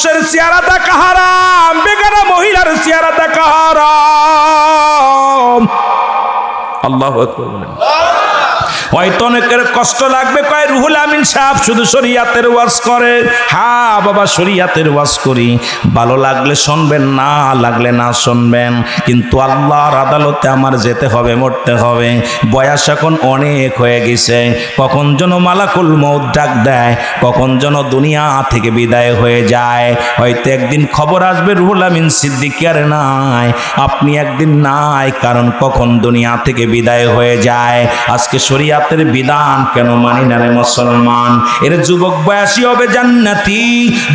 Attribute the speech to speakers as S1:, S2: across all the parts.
S1: পুরুষের চেহারা দেখা হারাম বেগানা মহিলার চেহারা দেখা হারাম আল্লাহ বলেন। হয়তো অনেকের কষ্ট লাগবে। কয়, রুহুল আমিন সাহেব শুধু শরিয়াতের ওয়াজ করে। হ্যাঁ বাবা, শরিয়াতের ওয়াজ করি। ভালো লাগলে শুনবেন, না লাগলে না শুনবেন। কিন্তু আল্লাহর আদালতে আমার যেতে হবে, মরতে হবে। বয়স এখন অনেক হয়ে গেছে। কখন যেন মালাকুল মৌত ডাক দেয়, কখন যেন দুনিয়া থেকে বিদায় হয়ে যায়। হয়তো একদিন খবর আসবে, রুহুল আমিন সিদ্দিকি আর নাই। আপনি একদিন নাই, কারণ কখন দুনিয়া থেকে বিদায় হয়ে যায়। আজকে শরিয়াতের বিধান কেন মানি না রে মুসলমান? এর যুবক বয়সী হবে জান্নাতি।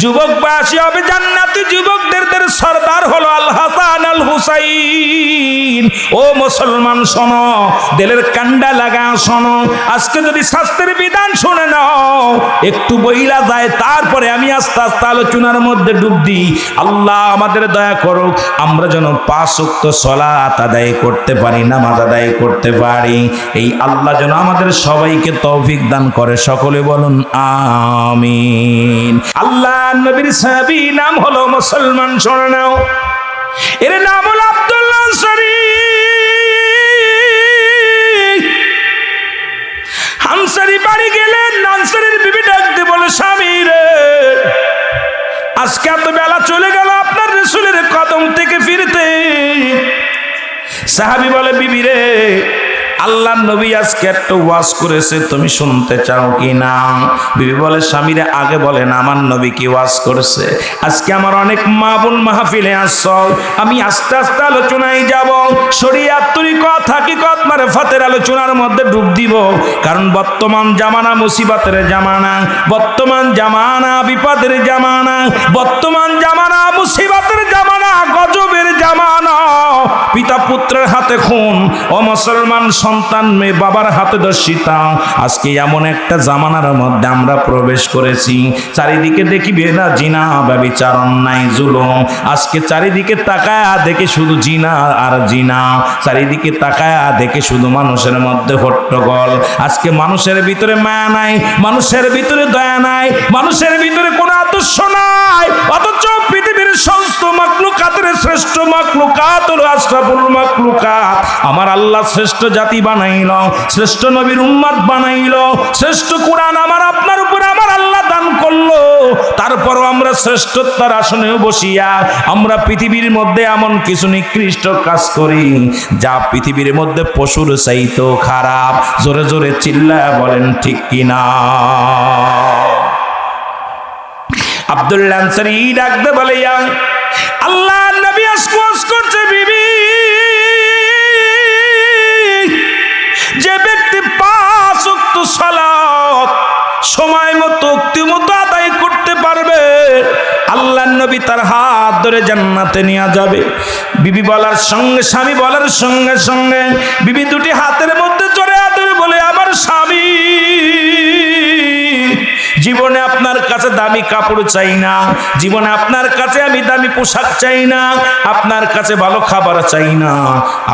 S1: যুবক বয়সী হবে জান্নাতি। যুবকদের দের সর্দার হলো আল হাসান আল হুসাইন। ও মুসলমান, শোনো, দিলের কান্ডা লাগা, শোনো, আজকে যদি শাস্ত্রের বিধান শুনে নাও, একটু বইলা যায়, তারপরে আমি আস্তে আস্তে আলোচনার মধ্যে ডুব দিই। আল্লাহ আমাদের দয়া করুক, আমরা যেন পাঁচ উক্ত সলাত আদায় করতে পারি, নামাজ আদায় করতে পারি। এই আল্লাহ যেন আমাদের সবাইকে তৌফিক দান করে। সকলে বলুন, আমিন। আল্লাহ নবীর সাহাবী নাম হলো মুসলমান, শোনে নাও। এর নাম হলো আব্দুল্লাহ শরীফ হামসারি বাড়ি গেলেন নানসারির বিবি ডাকতে বলে, স্বামী রে, আজকে এত বেলা চলে গেল আপনার রসুলের কদম থেকে ফিরতে। সাহাবি বলে, বিবি রে আল্লাহ নবী আজকে একটা ওয়াজ করেছে, তুমি শুনতে চাও কি না বিবি বলে, স্বামীরে আগে বলেন আমার নবী কি ওয়াজ করেছে? আজকে আমার অনেক মা বোন মাহফিলে আসছ আমি আস্তে আস্তে আলোচনায় যাব। শরিয়াত তরিকত, হাকিকত মারে ফাতের আলোচনার মধ্যে ডুব দিব। কারণ বর্তমান জামানা মুসিবতের জামানা, বর্তমান জামানা বিপদের জামানা, বর্তমান জামানা মুসিবতের জামানা গজবের জামানা। পিতা পুত্রের হাতে খুন, ও মুসলমান সন্তান মেয়ে বাবার হাতে দর্শিতা। আজকে এমন একটা জামানার মধ্যে আমরা প্রবেশ করেছি। চারিদিকে দেখি বেদা, জিনা অন্যায় জুলুম। আজকে চারিদিকে দেখে শুধু জিনা আর জিনা। চারিদিকে তাকায়া দেখে শুধু মানুষের মধ্যে হট্টগোল। আজকে মানুষের ভিতরে মায়া নাই, মানুষের ভিতরে দয়া নাই, মানুষের ভিতরে কোনো আদর্শ নাই। অথচ পৃথিবীর সমস্ত মাকলুকাতের শ্রেষ্ঠ আমার আল্লাহ শ্রেষ্ঠ জাতি বানাইল, শ্রেষ্ঠ নবীর উম্মাদ বানাইল, শ্রেষ্ঠ কোরআন আমার আপনার উপরে আমার আল্লাহ দান করল। তারপরও আমরা শ্রেষ্ঠত্বের বসিয়া আমরা পৃথিবীর মধ্যে এমন কিছু নিকৃষ্ট কাজ করি, যা পৃথিবীর মধ্যে পশুর চাইতেও খারাপ। জোরে জোরে চিল্লায় বলেন, ঠিক কিনা আব্দুল্লাহ ডাকতে বলে আল্লাহ নবী করছে বিবি। যে ব্যক্তি পাঁচ উক্ত সালাত সময় মতো, উক্তি মতো আদায় করতে পারবে আল্লাহ নবী তার হাত ধরে জান্নাতে নিয়ে যাবে। বিবি বলার সঙ্গে স্বামী বলার সঙ্গে সঙ্গে বিবি দুটি হাতের মধ্যে চড়ে আদরে বলে, আমার স্বামী, জীবনে আপনার কাছে দামি কাপড় চাই না। জীবনে আপনার কাছে আমি দামি পোশাক চাই না। আপনার কাছে ভালো খাবার চাই না।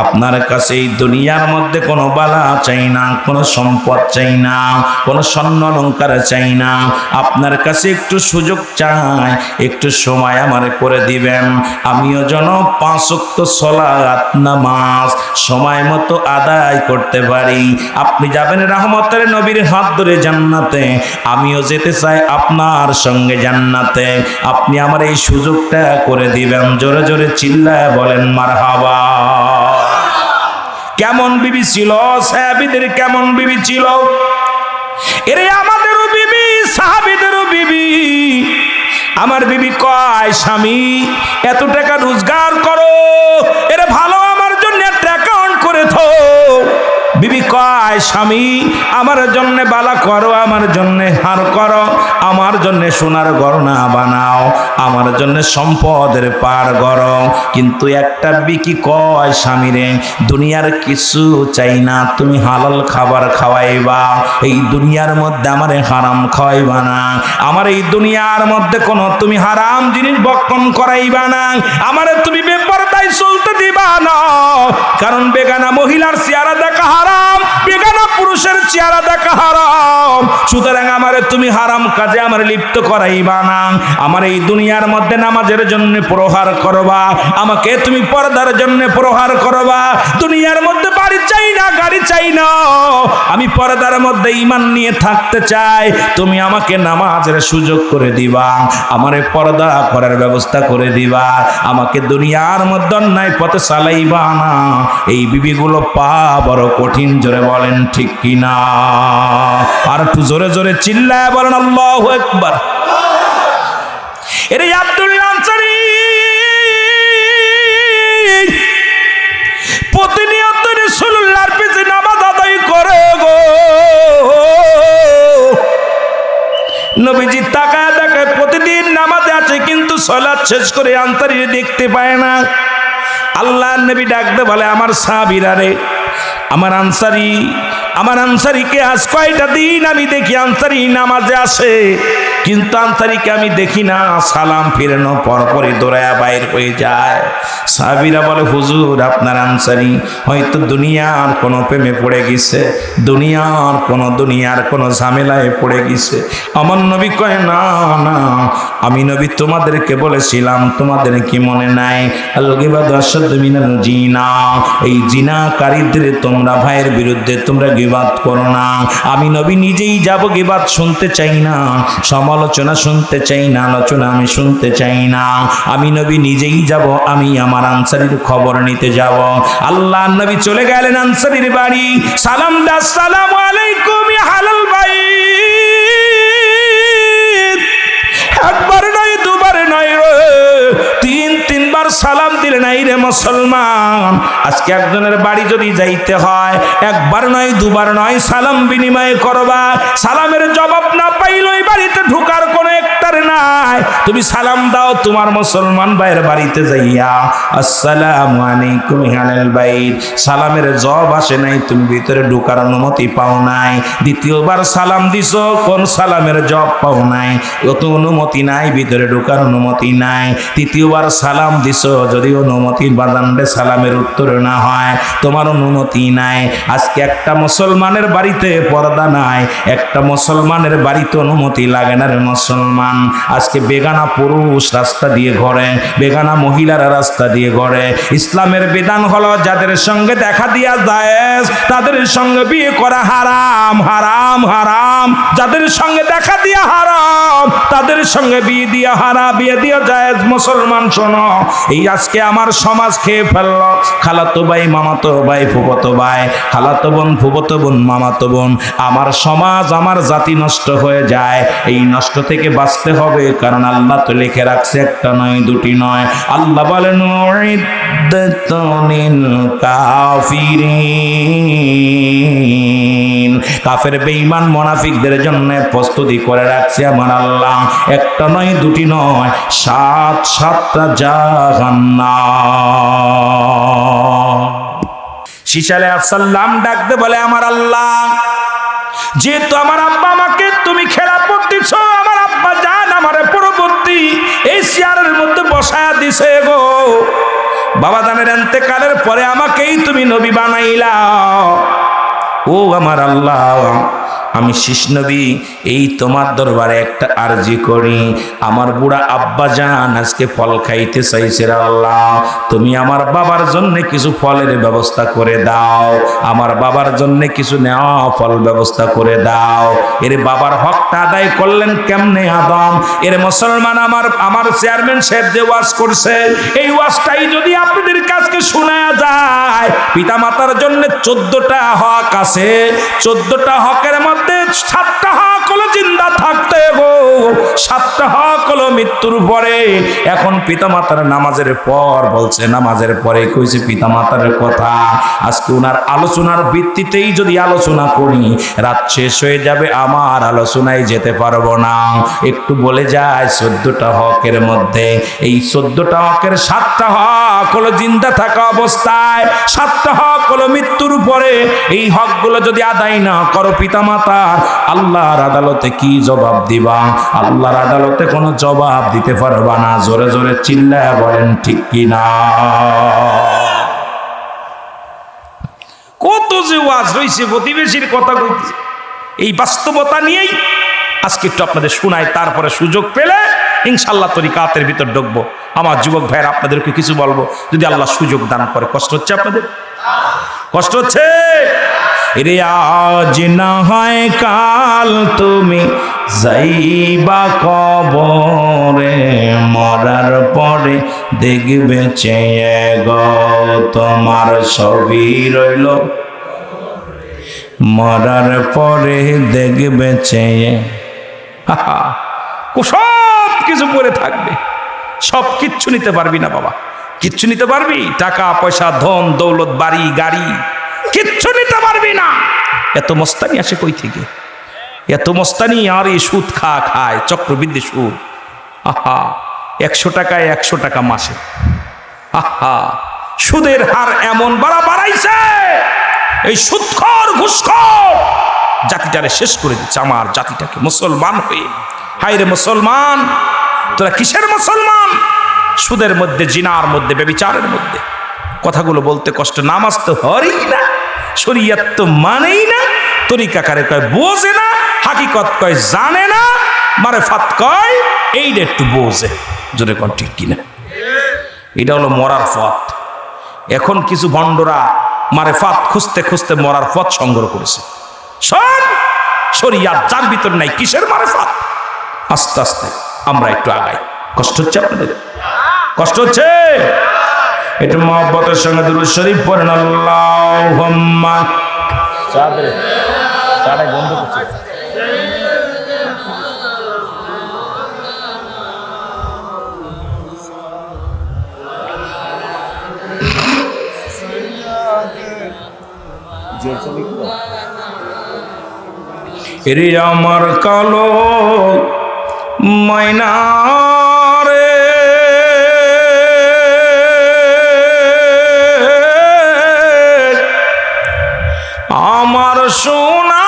S1: আপনার কাছে এই দুনিয়ার মধ্যে কোনো বালা চাই না, কোনো সম্পদ চাই না, কোনো স্বর্ণ অলঙ্কার চাই না। আপনার কাছে একটু সুযোগ চাই, একটু সময় আমার করে দিবেন। আমিও যেন পাঁচক্ত সলাৎ নামাজ সময় মতো আদায় করতে পারি। আপনি যাবেন রহমতের নবীর হাত ধরে জান্নাতে। আমিও যেতে চাই আপনার সঙ্গে জান্নাতে। আপনি আমার এই সুযোগটা করে দিবেন। জোরে জোরে চিল্লায় বলেন মার কেমন বিবি ছিল? সাহাবিদের কেমন বিবি ছিল? এরে আমাদেরও বিবি, সাহাবিদেরও বিবি। আমার বিবি কয়, স্বামী, এত টাকা রোজগার করো। এরে ভালো আমার জন্য একটা অ্যাকাউন্ট করে থো। বিবি কয়, স্বামী, আমার জন্য বালা করো, আমার জন্য হার করো। আমার জন্য সোনার গড়না বানাও, আমার জন্য সম্পদের পার করো। কিন্তু একটা বিকি কয় স্বামীরে, দুনিয়ার কিছু চাই না, তুমি হালাল খাবার খাওয়াইবা। এই দুনিয়ার মধ্যে আমারে হারাম খাওয়াইবা না। আমার এই দুনিয়ার মধ্যে কোনো তুমি হারাম জিনিস বক্ষণ করাইবা না। আমারে তুমি বেপরদা রাস্তায় চলতে দিবা না। কারণ বেগানা মহিলার চেহারা দেখা হারাম, বেগানা পুরুষের চেহারা দেখা হারাম। সুতরাং আমারে তুমি হারাম কাজে আমার লিপ্ত করাইবা না। আমার এই দুনিয়ার মধ্যে নামাজের জন্য প্রহার করবা। আমাকে তুমি পর্দার জন্য প্রহার করবা। দুনিয়ার মধ্যে বাড়ি চাই না, গাড়ি চাই না। আমি পর্দার মধ্যে ইমান নিয়ে থাকতে চাই। তুমি আমাকে নামাজের সুযোগ করে দিবা। আমারে পর্দা করার ব্যবস্থা করে দিবা। আমাকে দুনিয়ার মধ্যে অন্যায় পথে চালাইবা না। এই বিবিগুলো পা বড় কঠিন, জোরে বলেন ঠিক কিনা? আর একটু জোরে জোরে চিল্লায় বলেন, আল্লাহ একবার এরে আব্দুল্লাহ আনসারী প্রতিনিয়ত রসুল্লাহর পিছে নামাজ আদায় করে গো। নবীজি তাকায় দেখায় প্রতিদিন নামাজে আছে, কিন্তু সলাৎ শেষ করে আনসারি দেখতে পায় না। আল্লাহ নবী ডাকতে বলে, আমার সাবিরা রে, আমার আনসারি আমার আনসারিকে আজ কয়টা দিন আমি দেখি আনসারি নামাজে আসে? কিন্তু আনসারিকে আমি দেখি না, সালাম ফিরানো পরপরই দৌড়ায়া বাইর হয়ে যায়। সাবিরা বলে, হুজুর, আপনার আনসারি হয়তো দুনিয়ার কোনো প্রেমে পড়ে গেছে, দুনিয়ার কোনো দুনিয়ার কোনো ঝামেলায় পড়ে গেছে। আমার নবী কয়, না না, আমি নবী তোমাদেরকে বলেছিলাম, তোমাদের কি মনে নাই? আলগিবা দর্শক মিনাল জিনা, এই জিনাকারীদের তোমরা ভাইয়ের বিরুদ্ধে তোমরা গিবাদ করো না। আমি নবী নিজেই যাব গিবাদ শুনতে চাই না। সমালোচনা শুনতে চাই না, আলোচনা আমি শুনতে চাই না। আমি নবী নিজেই যাব, আমি আমার আনসারির খবর নিতে যাব। আল্লাহ নবী চলে গেলেন আনসারির বাড়ি। সালাম দাস সালাম আলাইকুম। সালাম দিলে নাই রে মুসলমান। আজকে একজনের বাড়ি যদি যাইতে হয়, একবার নয়, দুবার নয়, সালাম বিনিময় করবা। সালামের জবাব না পাইল বাড়িতে ঢুকার একটার নাই। তুমি সালাম দাও তোমার মুসলমান ভাইয়ের বাড়িতে যাইয়া। আসসালামু আলাইকুম হানাল বাইর সালামের জব আসে নাই, তুমি ভিতরে ঢুকার অনুমতি পাও নাই। দ্বিতীয়বার সালাম দিছো, কোন সালামের জব পাও নাই? অত অনুমতি নাই, ভিতরে ঢোকার অনুমতি নাই। তৃতীয়বার সালাম দিছো, যদি অনুমতি বাজানবে সালামের উত্তর না হয়, তোমার অনুমতি নাই। আজকে একটা মুসলমানের বাড়িতে পর্দা নাই, একটা মুসলমানের বাড়িতে অনুমতি লাগে না রে মুসলমান। আজকে বেগানা পুরুষ রাস্তা দিয়ে ঘরে, বেগানা মহিলারা রাস্তা দিয়ে ঘরে। ইসলামের বিধান হলো যাদের সঙ্গে দেখা দিয়া যায় তাদের সঙ্গে বিয়ে করা হারাম হারাম হারাম। যাদের সঙ্গে দেখা দিয়া হারাম, তাদের সঙ্গে বিয়ে দিয়া হারা বিয়ে দিয়া যায় মুসলমান, শোনো, এই আজকে আমার সমাজ খেয়ে ফেলল। খালাতো ভাই, মামাতো ভাই ফুবতো ভাই, খালাতো বোন ফুবতো বোন, মামাতো বোন। আমার সমাজ, আমার জাতি নষ্ট হয়ে যায়। এই নষ্ট থেকে বাঁচতে হবে, কারণ আল্লাহ তো লিখে রাখছে একটা নয়, দুটি নয়। আল্লাহ বলেন কাফের বেঈমান মোনাফিকদের জন্য প্রস্তুতি করে রাখছে আমার আল্লাহ, একটা নয়, দুটি নয়, সাত, সাতটা জাহান্নাম। শিশালে আসাল্লাম ডাকতে বলে, আমার আল্লাহ, যেহেতু আমার আব্বা আমাকে তুমি খেলাপত এই চেয়ারের মধ্যে বসায়া দিছে গো। বাবা দানের এতেকালের পরে আমাকেই তুমি নবী বানাইলা। ও আমার আল্লাহ। আমি শিশ নবী, এই তোমার দরবারে একটা আরজি করি। আমার বুড়া আব্বা জান আজকে ফল খাইতে চাইছে আল্লাহ। তুমি আমার বাবার জন্য কিছু ফলের ব্যবস্থা করে দাও। আমার বাবার জন্য কিছু নেওয়া ফল ব্যবস্থা করে দাও। এর বাবার হকটা আদায় করলেন কেমনে আদম? এর মুসলমান আমার আমার চেয়ারম্যান সাহেব যে ওয়াজ করছে, এই ওয়াজটাই যদি আপনাদের কাছকে শোনা যায় পিতা মাতার জন্য চোদ্দটা হক আছে। চোদ্দটা হকের মধ্যে সাতটা হক হলো জিন্দা থাকতে গো। সাতটা হক হলো মৃত্যুর পরে। এখন পিতামাতার নামাজের পর বলছে, নামাজের পরে কইছে পিতামাতার কথা। আজকে ওনার আলোচনার ভিত্তিতেই যদি আলোচনা করি, রাত শেষ হয়ে যাবে, আমার আলোচনায় যেতে পারব না। একটু বলে যায়, চোদ্দটা হকের মধ্যে। এই চোদ্দটা হকের সাতটা হক হলো জিন্দা থাকা অবস্থায়, সাতটা হক হলো মৃত্যুর পরে এই হকগুলো যদি আদায় না করো পিতামাতা, আল্লাহর আদালতে কি জবাব দিবা? আল্লাহর আদালতে কোনো জবাব দিতে পারবা না। জোরে জোরে চিল্লায় বলেন, ঠিক কিনা? কত যে ওয়াজ রয়েছে প্রতিবেশীর কথা কইতেছে। এই বাস্তবতা নিয়েই আজকে একটু আপনাদের শোনায় তারপরে সুযোগ পেলে ইনশাল্লাহ তরিকাতের ভিতর ঢুকবো। আমার যুবক ভাইয়ের, আপনাদেরকে কিছু বলব। যদি আল্লাহ সুযোগ দান করে, কষ্ট হচ্ছে আপনাদের? কষ্ট হচ্ছে? রে, আজ না হয় কাল তুমি যাইবা কবরে, মরার পরে দেখবে চেয়ে গো তোমার ছবি রইল। মরার পরে দেখবে চেয়ে সব কিছু পরে থাকবে। সব কিচ্ছু নিতে পারবি না বাবা। কিচ্ছু নিতে পারবি? টাকা, পয়সা, ধন, দৌলত, বাড়ি, গাড়ি। কিচ্ছু নিতে পারবি না। এত মস্তানি আসে কই থেকে? এত মস্তানি, আর এই সুদ খা, খায়, চক্রবৃদ্ধি সুদ। আহা, একশো টাকায় একশো টাকা মাসে। আহা, সুদের হার এমন বাড়া বাড়াইছে। এই সুদখর, ঘুষখর। জাতিটারে শেষ করে দিচ্ছে, আমার জাতিটাকে মুসলমান হয়ে। হাই রে মুসলমান, তোরা কিসের মুসলমান? সুদের মধ্যে, জিনার মধ্যে বেবিচারের মধ্যে। কথাগুলো বলতে কষ্ট, নামাজ তো হরই না, শরিয়াত তো মানেই না, তরিকাকারে কয় বোঝে না, হাকিকত কয় জানে না মারে ফাত কয় এইটা একটু বোঝে। জোরে কন ঠিক কিনা? এটা হলো মরার পথ। এখন কিছু ভণ্ডরা মারে ফাত খুঁজতে খুঁজতে মরার পথ সংগ্রহ করেছে। সব শরিয়াত যার ভিতর নাই, কিসের মারে ফাত আস্তে আস্তে আমরা একটু আগাই। কষ্ট হচ্ছে আপনাদের? কষ্ট হচ্ছে? একটু মহব্বতের সঙ্গে দুরুদ শরীফ পড়েন আল্লাহুম্মা। বন্ধ করছে। এরে আমার কালো ময়না রে আমার সোনা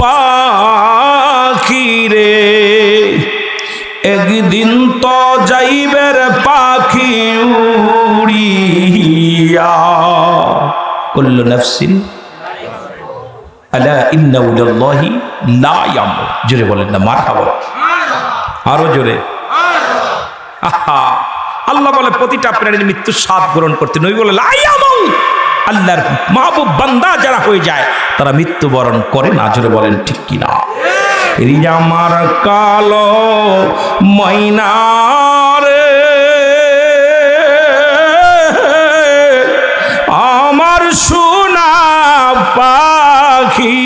S1: পাখি রে, একদিন তো যাইবের পাখি উড়িয়া। কুল্লু নাফসিন, আলা ইন্না লা জোরে বলেন না, মারহাবা। আরও জোরে। আহা, আল্লাহ বলে প্রতিটা প্রাণীর মৃত্যুর স্বাদ গ্রহণ করতে। নই বলে আল্লাহর মাহবুব বান্দা যারা হয়ে যায়, তারা মৃত্যুবরণ করে না, জোরে বলেন ঠিক কিনা। রিয়া আমার কালো ময়না আমার সোনা পাখি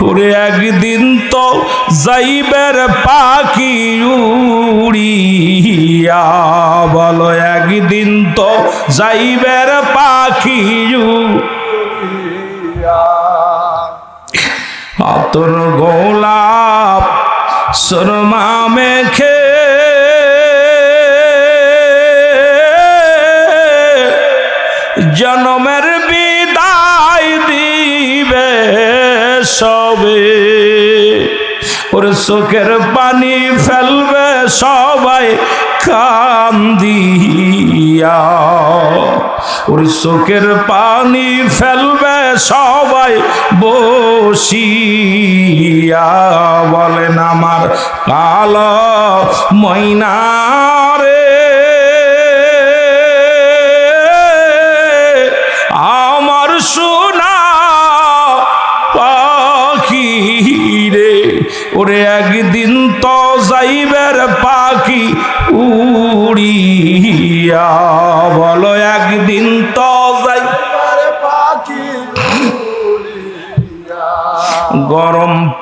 S1: ওরে একদিন তো যাইবের পাখি উড়িয়া বলো, একদিন তো যাইবের পাখি আতর গোলাপ সুরমা মেখে জনমের সবে, ওর চোখের পানি ফেলবে সবাই কান্দিয়া। ওর চোখের পানি ফেলবে সবাই বসিয়া। বলেন আমার কালো ময়না রে, আমার সোনা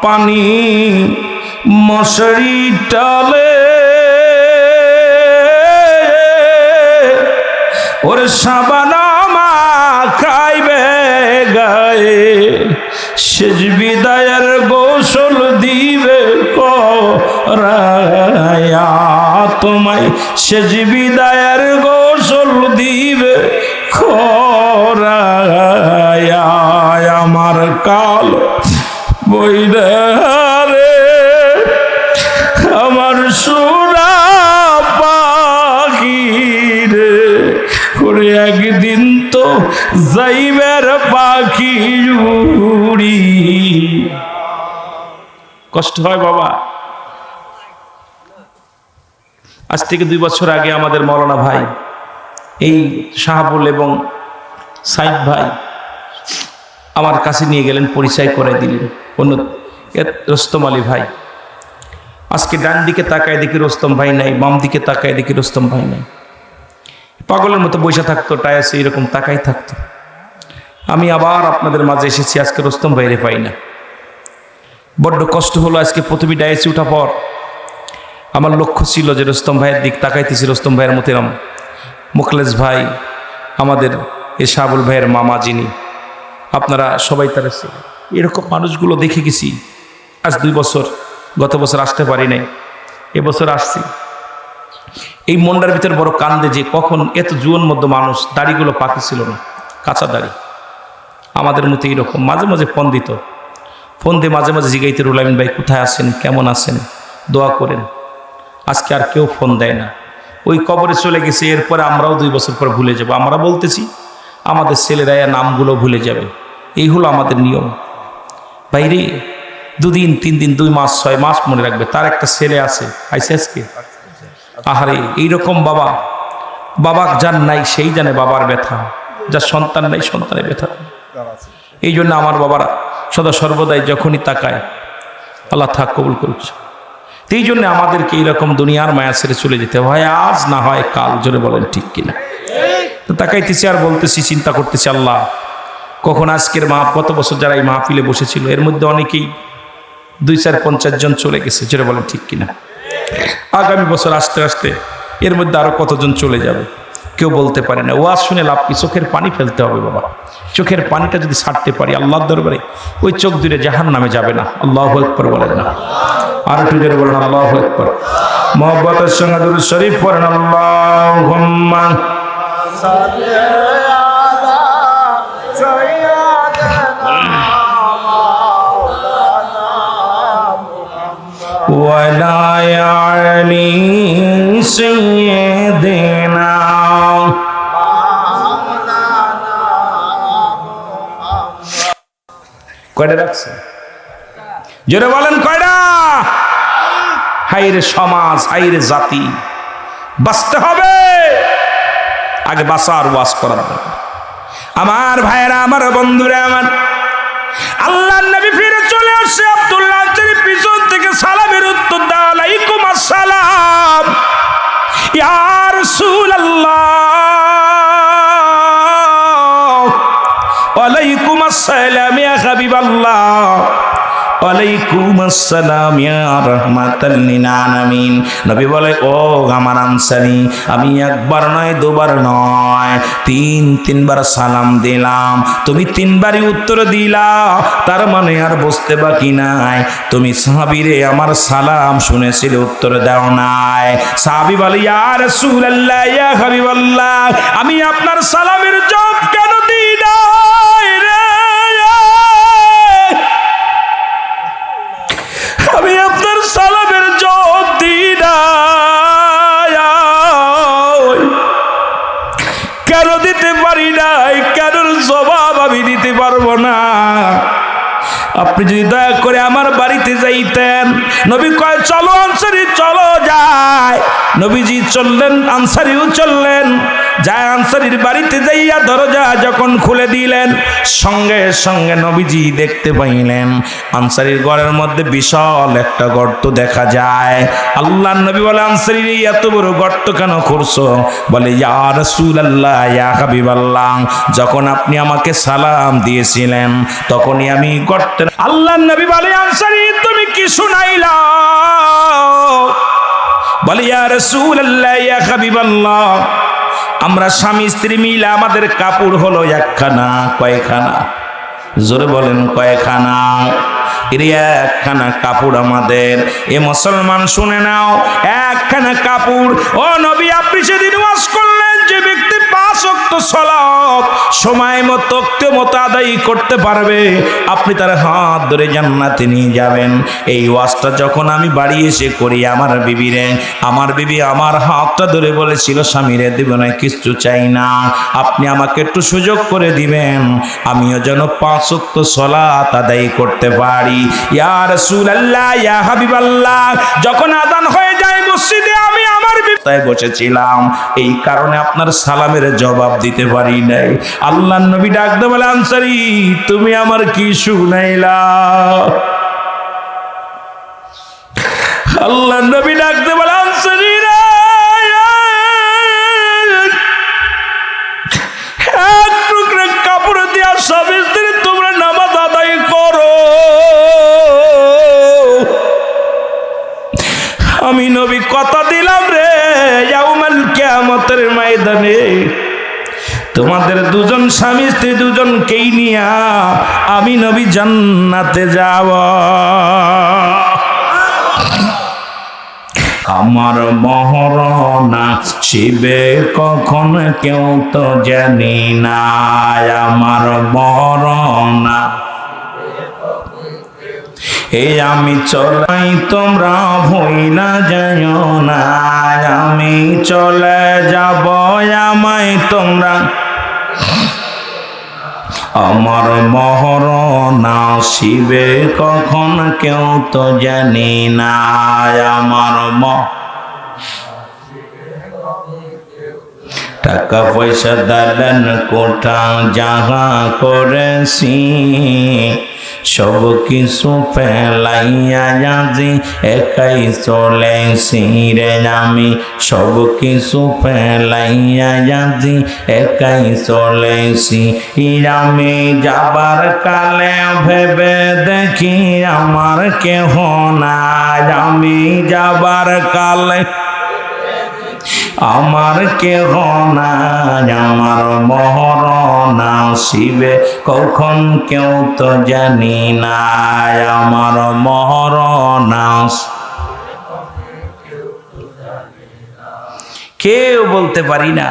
S1: পানি মশারি টালে ওরে সাবানামা খাইবে গায়ে, শেষ বিদায়ের গোসল দিবে করায়া। তোমায় শেষ বিদায়ের গোসল কইরা রে আমার সুরা পাখি রে। করে একদিন তো যাইবের পাখি উড়ি। কষ্ট হয় বাবা। আজ থেকে দুই বছর আগে আমাদের মৌলানা ভাই, এই শাহাবুল এবং সাইদ ভাই আমার কাছে নিয়ে গেলেন, পরিচয় করে দিলেন। অন্য রোস্তম আলী ভাই, আজকে ডান দিকে তাকায় দেখি রোস্তম ভাই নাই, বাম দিকে তাকায় দেখি রোস্তম ভাই নাই। পাগলের মতো বসে থাকতো টায়াসে এরকম তাকাই থাকতো। আমি আবার আপনাদের মাঝে এসেছি, আজকে রোস্তম ভাইরে পাই না। বড্ড কষ্ট হলো আজকে প্রথমে ডায়াসে ওঠা পর। আমার লক্ষ্য ছিল যে রোস্তম ভাইয়ের দিক তাকাইতেছি, রোস্তম ভাইয়ের মতো এরম। মুখলেস ভাই, আমাদের এ শাবুল ভাইয়ের মামা যিনি আপনারা সবাই তার। এরকম মানুষগুলো দেখে গেছি। আজ দুই বছর, গত বছর আসতে পারি নাই। এবছর আসছি। এই মন্ডার ভিতর বড় কান্দে যে কখন এত জুয়ন মধ্যে মানুষ দাড়িগুলো পাকি ছিল না, কাঁচা দাড়ি। আমাদের মতো এইরকম মাঝে মাঝে ফোন দিত। ফোন দিয়ে মাঝে মাঝে জিগাইতে রুলামিন ভাই, কোথায় আছেন? কেমন আছেন? দোয়া করেন। আজকে আর কেউ ফোন দেয় না। ওই কবরে চলে গেছে, এরপরে আমরাও দুই বছর পর ভুলে যাব। আমরা বলতেছি, আমাদের ছেলেরা নামগুলো ভুলে যাবে। এই হলো আমাদের নিয়ম। বাইরে দুদিন তিন দিন দুই মাস, ছয় মাস মনে রাখবে। তার একটা ছেলে আছে, আইসে আজকে? আহারে, এইরকম বাবা। বাবা যার নাই, সেই জানে বাবার ব্যথা। যার সন্তান নাই, সন্তানের ব্যথা। এই জন্য আমার বাবারা সদা সর্বদাই যখনই তাকায়, আল্লাহ থাক কবুল করছে এই জন্য আমাদেরকে এইরকম দুনিয়ার মায়া ছেড়ে চলে যেতে হয়। আজ না হয় কাল, জোরে বলেন ঠিক কিনা? তাকাইতেছি আর বলতেছি, চিন্তা করতেছি, আল্লাহ কখন আজকের মা কত বছর যারা এই মাহফিলে বসেছিল, এর মধ্যে অনেকেই দুই চার পঞ্চাশ জন চলে গেছে, জোরে বলেন ঠিক কিনা? আগামী বছর আসতে আসতে এর মধ্যে আরও কতজন চলে যাবে? কেউ বলতে পারে না। ওয়াজ শুনে লাভ কি? চোখের পানি ফেলতে হবে বাবা। চোখের পানিটা যদি ছাড়তে পারি, আল্লাহর দরবারে ওই চোখ দূরে জাহান নামে যাবে না। আল্লাহ একবার বলেন না। আর একটু জোরে বলেন, আল্লাহ একবার মোহব্বতের সঙ্গে শরীফ পড়েন আল্লাহ ولا يعني سيدنا কয়টা রাখছে জোরে বলেন কয়টা হাইরে সমাজ হাইরে জাতি বাঁচতে হবে আগে বাঁচার ওয়াজ করার দরকার আমার ভাইয়েরা আমার বন্ধুরা আমার আল্লাহ নবী ফিরে চলে আসছে আব্দুল্লাহ আনসারী পিছন থেকে সালামের উত্তর দেওয়া আলাইকুম আসসালাম। সুল আল্লাহ ওয়ালাইকুম আসসালাম ইয়া হাবিবাল্লাহ। ওয়ালাইকুম আসসালাম, ইয়া রাহমাতাল নবী বলে, ও আমার আনসারী, আমি একবার নয়, দুবার নয়, তিন, তিনবার সালাম দিলাম। তুমি তিনবারই উত্তর দিলা, তার মানে আর বুঝতে বাকি নাই। তুমি সাহাবীরে আমার সালাম শুনেছিলে, উত্তর দাও নাই। সাহাবী বলে, ইয়া রাসূলুল্লাহ, ইয়া হাবিবাল্লাহ, আমি আপনার সালামের জবাব কেন দিই নাই আপনি যদি দয়া করে আমার বাড়িতে যাইতেন, নবী কয়, চলো আনসারি, চলো যায় নবীজি চললেন, আনসারিও চললেন। যায় আনসারির বাড়িতে যাইয়া দরজা যখন খুলে দিলেন, সঙ্গে সঙ্গে নবীজি দেখতে পাইলেন, আনসারির ঘরের মধ্যে বিশাল একটা গর্ত দেখা যায়। আল্লাহ নবী বলে, আনসারির এত বড় গর্ত কেন করছ বলে, ইয়া রাসূলুল্লাহ, ইয়া হাবিবাল্লাহ, যখন আপনি আমাকে সালাম দিয়েছিলেন, তখনই আমি গর্তের আল্লাহ নবী বলে, আনসারি, তুমি কি শুনাইলা? বলে, ইয়া রাসূলুল্লাহ, ইয়া হাবিবাল্লাহ আমরা স্বামী স্ত্রী মিলে আমাদের কাপড় হলো একখানা, কয়খানা? জোরে বলেন, কয়খানা? একখানা কাপড় আমাদের। এ মুসলমান শুনে নাও, একখানা কাপড়। ও নবী, আপনি সেদিন ওয়াজ করলেন। ওয়াক্ত সলাপ, সময় মতো মতো আদায় করতে পারবে। আপনি তার হাত ধরে জান্নাতে নিয়ে যাবেন। এই ওয়াজটা যখন আমি বাড়ি এসে করি আমার বিবিরে, আমার বিবি আমার হাতটা ধরে বলেছিল, স্বামীরে দেব না কিছু চাই না। আপনি আমাকে একটু সুযোগ করে দিবেন। আমিও যেন পাঁচ ওয়াক্ত সলাত আদায় করতে পারি। ইয়া আল্লাহ ইয়া হাবিব আল্লাহ যখন আদান হয়ে যায় মসজিদে আমি আমার বসেছিলাম। এই কারণে আপনার সালামের জবাব দিতে পারি নাই। আল্লাহ নবী ডাকতে বলে, আনসারি, তুমি আমার কি শুনাইলা? আল্লাহ নবী ডাকতে বলে, আনসারি কাপড় তোমরা নামাজ আদায় করো। আমি নবী কথা দিলাম রে, ইয়াউমাল কিয়ামতের ময়দানে। তোমাদের দুজন স্বামী স্ত্রী দুজনকেই নিয়া আমি নবী জান্নাতে যাব। আমার মহরণা শিবে কখন কেউ তো জানি না, আমার মহরণা। এই আমি চলাই, তোমরা ভই না যাইও না, আমি চলে যাব, আমায় তোমরা আমার মহরণা শিবে কখন কেউ তো জানি না আমার ম টাকা পয়সা দালান কোটা যাহা করেছি, সব কিছু ফেলাইয়া যাজি একাই চলেছি রে আমি। সব কিছু ফেলাইয়া যাজি একাই চলেছি। আমি যাবার কালে ভেবে দেখি আমার কেহ না আমি যাবার কালে আমার না আমার মহরণা শিবে। কখন কেউ তো জানি না আমার মহরণা কেউ বলতে পারি না।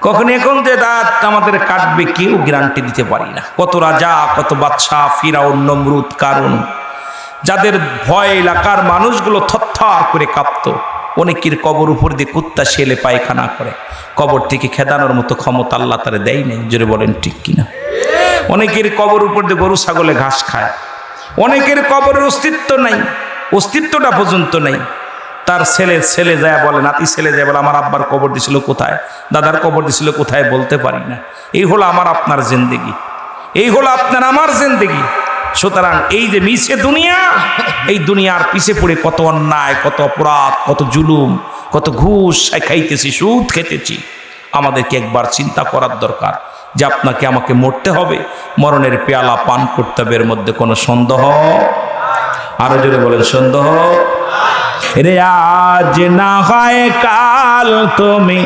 S1: কখন এখন যে দাঁত আমাদের কাটবে, কেউ গ্যারান্টি দিতে পারি না। কত রাজা, কত বাদশাহ, ফিরাউন, নমরুদ কারণ যাদের ভয় এলাকার মানুষগুলো থরথর করে কাঁপতো। অনেকের কবর উপর দিয়ে কুত্তা শেলে পায়খানা করে। কবর থেকে খেদানোর মতো ক্ষমতা আল্লাহ তারা দেয় নাই। জোরে বলেন, ঠিক কিনা? অনেকের কবর উপর দিয়ে গরু, ছাগলে ঘাস খায়। অনেকের কবরের অস্তিত্ব নাই, অস্তিত্বটা পর্যন্ত নেই। তার ছেলে ছেলে যায় বলে, নাতি ছেলে যায় বলে, আমার আব্বার কবর দিছিল কোথায়? দাদার কবর দিছিল কোথায়? বলতে পারি না। এই হলো আমার আপনার জিন্দেগি। এই হলো আপনার আমার জিন্দেগি। সুতরাং এই যে মিশে দুনিয়া, এই দুনিয়ার পিছে পড়ে কত অন্যায়, কত অপরাধ, কত জুলুম, কত ঘুষ খাইতেছি, সুদ খেতেছি। আমাদেরকে একবার চিন্তা করার দরকার যে আপনাকে আমাকে মরতে হবে, মরণের পেয়ালা পান করতে হবে, এর মধ্যে কোনো সন্দেহ? আরও জোরে বলেন, সন্দেহ? রে, আজ না হয় কাল তুমি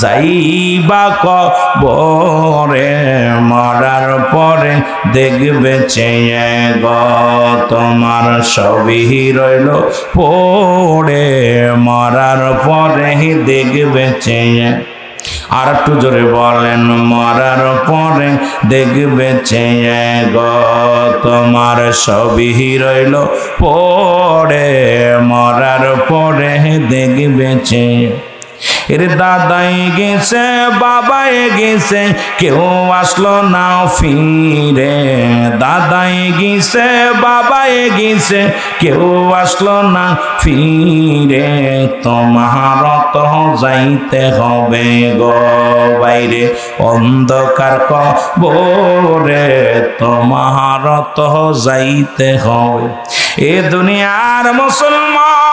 S1: যাইবা কবরে, মরার পরে দেখবে চেয়ে গ তোমার সবই রইল পড়ে। মরার পরে দেখবে চেয়ে আর একটু জোরে বলেন, মরার পরে দেখবে চেয়ে গ, তোমার সবই রইল পড়ে। মরার পরে দেখবে চেয়ে এর দাদাই গেছে, বাবাই গেছে, কেউ আসলো না ফিরে। দাদাই গেছে, বাবাই গেছে, কেউ আসলো না ফিরে। তোমার যাইতে হবে গো বাইরে, অন্ধকার কবরে। তোমার যাইতে হবে। এ দুনিয়ার মুসলমান